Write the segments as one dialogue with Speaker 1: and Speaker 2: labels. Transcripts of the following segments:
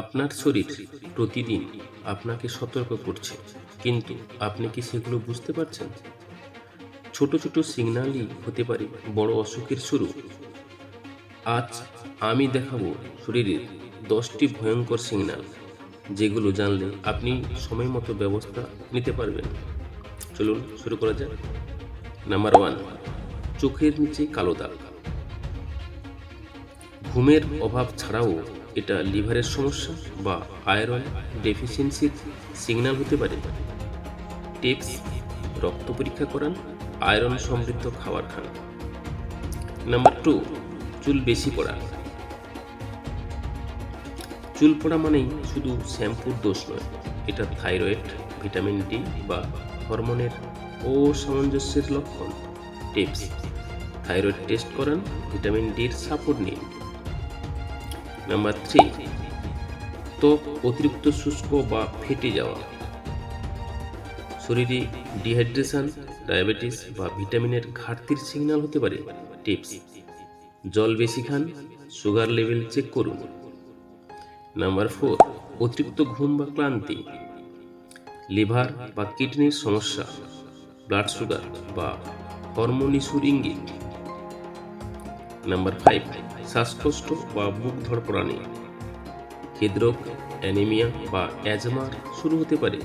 Speaker 1: আপনার শরীর প্রতিদিন আপনাকে সতর্ক করছে। কিন্তু আপনি কি সেগুলো বুঝতে পারছেন? ছোট ছোট সিগনালই হতে পারে বড় অসুখের শুরু। আজ আমি দেখাবো শরীরের দশটি ভয়ঙ্কর সিগনাল, যেগুলো জানলে আপনি সময় মতো ব্যবস্থা নিতে পারবেন। চলুন শুরু করা যাক। নাম্বার ওয়ান, চোখের নিচে কালো দাগ। ঘুমের অভাব ছাড়াও এটা লিভারের সমস্যা বা আয়রন ডেফিসিয়েন্সির সিগন্যাল হতে পারে। টিপস, রক্ত পরীক্ষা করান, আয়রন সমৃদ্ধ খাবার খান। নাম্বার টু, চুল বেশি পড়া। চুল পড়া মানেই শুধু শ্যাম্পুর দোষ নয়, এটা থাইরয়েড, ভিটামিন ডি বা হরমোনের অসামঞ্জস্যের লক্ষণ। টিপস, থাইরয়েড টেস্ট করান, ভিটামিন ডির সাপোর্ট নিন। নাম্বার থ্রি ত্বক অতিরিক্ত শুষ্ক বা ফেটে যাওয়া। শরীরে ডিহাইড্রেশন ডায়াবেটিস বা ভিটামিনের ঘাটতির সিগন্যাল হতে পারে টিপস জল বেশি খান সুগার লেভেল চেক করুন। নাম্বার ফোর অতিরিক্ত ঘুম বা ক্লান্তি। লিভার বা কিডনির সমস্যা ব্লাড সুগার বা হরমোন ইস্যুর ইঙ্গিত। নাম্বার ফাইভ শ্বাসকষ্ট বা বুক ধড়পড়ানি হৃদরোগ, অ্যানিমিয়া বা অ্যাজমা শুরু হতে পারে।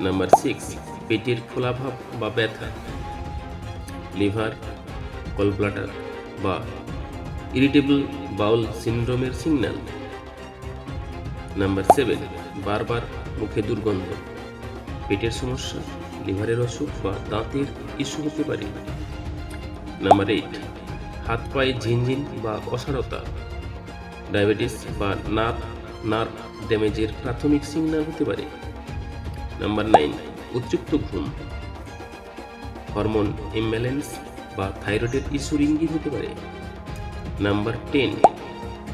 Speaker 1: নাম্বার সিক্স পেটের ফোলাভাব বা ব্যথা, লিভার কলপ্লাটার বা ইরিটেবল বাউল সিন্ড্রোমের সিগন্যাল নাম্বার সেভেন বারবার মুখে দুর্গন্ধ, পেটের সমস্যা, লিভারের অসুখ বা দাঁতের ইস্যু হতে পারে। নাম্বার এইট হাত পায়ে ঝিনঝিন বা অসারতা, ডায়াবেটিস বা নার্ভ নার্ভ ড্যামেজের প্রাথমিক সিগন্যাল হতে পারে। নাম্বার নাইন অতিরিক্ত ঘুম। হরমোন ইমব্যালেন্স বা থাইরয়েডের ইস্যুর ইঙ্গিত হতে পারে। নাম্বার টেন,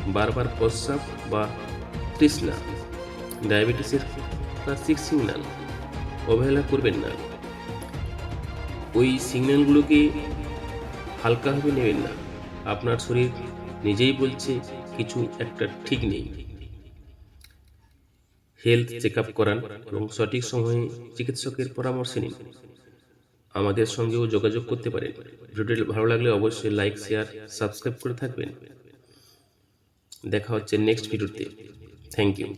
Speaker 1: বারবার প্রস্রাব বা তৃষ্ণা, ডায়াবেটিসের ক্লাসিক সিগন্যাল। অবহেলা করবেন না। ওই সিগন্যালগুলোকে হালকাভাবে নেবেন না। আপনার শরীর নিজেই বলছে, কিছু একটা ঠিক নেই। হেলথ চেক আপ করান এবং সঠিক সময়ে চিকিৎসকের পরামর্শ নিন। আমাদের সঙ্গেও যোগাযোগ করতে পারেন। ভিডিওটি ভালো লাগলে অবশ্যই লাইক, শেয়ার, সাবস্ক্রাইব করে থাকবেন। দেখা হচ্ছে নেক্সট ভিডিওতে। Thank you.